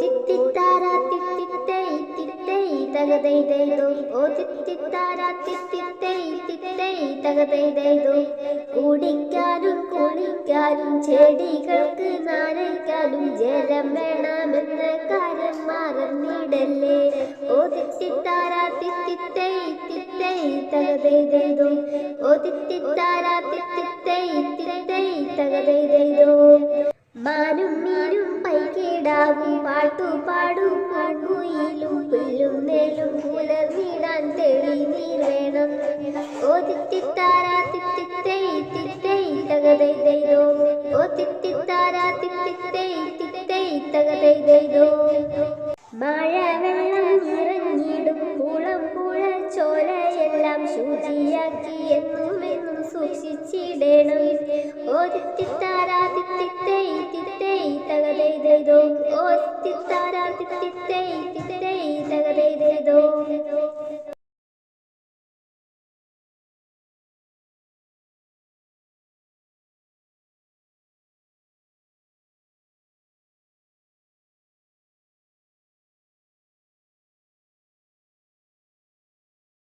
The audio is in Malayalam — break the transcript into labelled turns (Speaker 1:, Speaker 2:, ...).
Speaker 1: തിത്തിത്താര തിത്തിത്തൈ തിത്തൈ തകതൈതൈതോ ഓ തിത്തിത്താര തിത്തിത്തൈ തിത്തൈ തകതൈതൈതോ കുടിക്കാനും കുളിക്കാനും ചെടികൾക്ക് നനയ്ക്കാനും ജലം വേണമെന്ന കാര്യം മറന്നിടല്ലേ ഓ തിത്തിത്താര തിത്തിത്തൈ തിത്തൈ തകതൈതൈതോ ഓ തിത്തിത്താര തിത്തിത്തൈ തിത്തൈ തകതൈതൈതോ മാനും മീനും പാട്ടു പാടും പാടുയിലും പുല്ലും മേലും പുലർന്നിടാൻ തെളി നീർ വേണം ഓ തിത്തിത്താര തിത്തിത്തൈ തിത്തൈ തകതൈ ദൈതോ ഓ തിത്തിത്താര തിത്തിത്തൈ തിത്തൈ തകതൈതൈതോ മഴ വെള്ളം നിറഞ്ഞിടും കുളം പുഴ ചോലയെല്ലാം ശുചിയാക്കി എന്നും എന്നും സൂക്ഷിച്ചിടണം. ഓ തിത്തിത്താര തിത്തിത്തൈ ഓ തിത്തിത്താര തിത്തിത്തൈ തിത്തൈ തകതൈതൈതോ